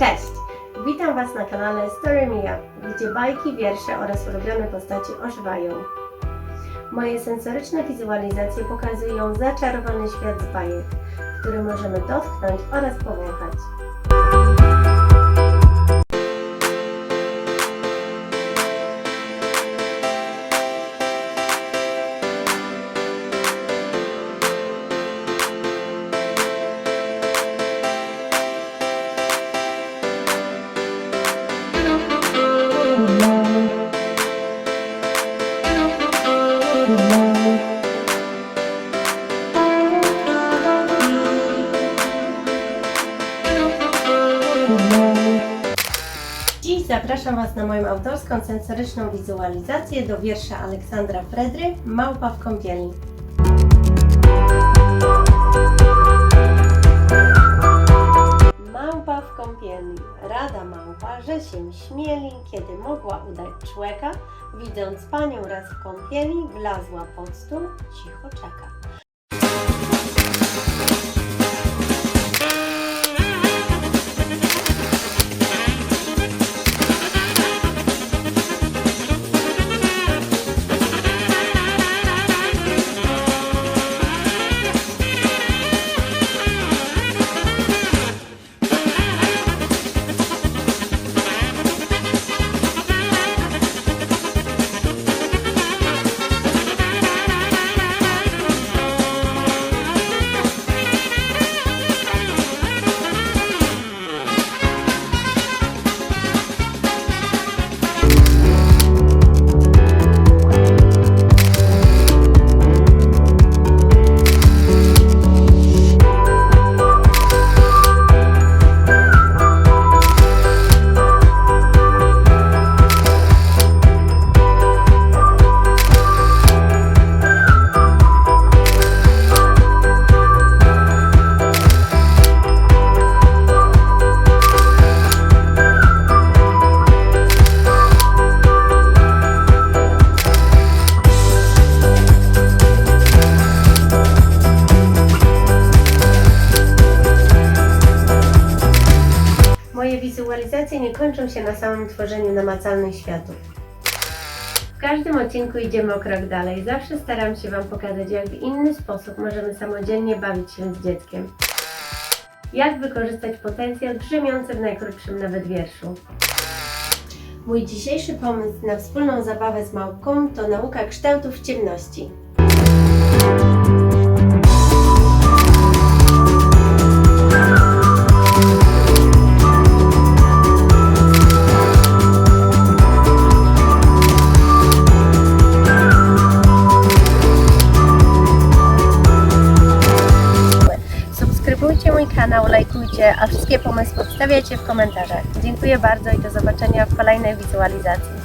Cześć! Witam Was na kanale Story Up, gdzie bajki, wiersze oraz ulubione postaci ożywają. Moje sensoryczne wizualizacje pokazują zaczarowany świat z bajek, który możemy dotknąć oraz powąchać. Dziś zapraszam Was na moją autorską sensoryczną wizualizację do wiersza Aleksandra Fredry Małpa w kąpieli. Małpa w kąpieli, rada małpa, że się śmieli, kiedy mogła udać człeka, widząc panią raz w kąpieli, wlazła pod stół, cicho czeka. Wizualizacje nie kończą się na samym tworzeniu namacalnych światów. W każdym odcinku idziemy o krok dalej. Zawsze staram się Wam pokazać, jak w inny sposób możemy samodzielnie bawić się z dzieckiem. Jak wykorzystać potencjał drzemiący w najkrótszym nawet wierszu. Mój dzisiejszy pomysł na wspólną zabawę z małpką to nauka kształtów w ciemności. Subskrybujcie mój kanał, lajkujcie, a wszystkie pomysły wstawiajcie w komentarzach. Dziękuję bardzo i do zobaczenia w kolejnej wizualizacji.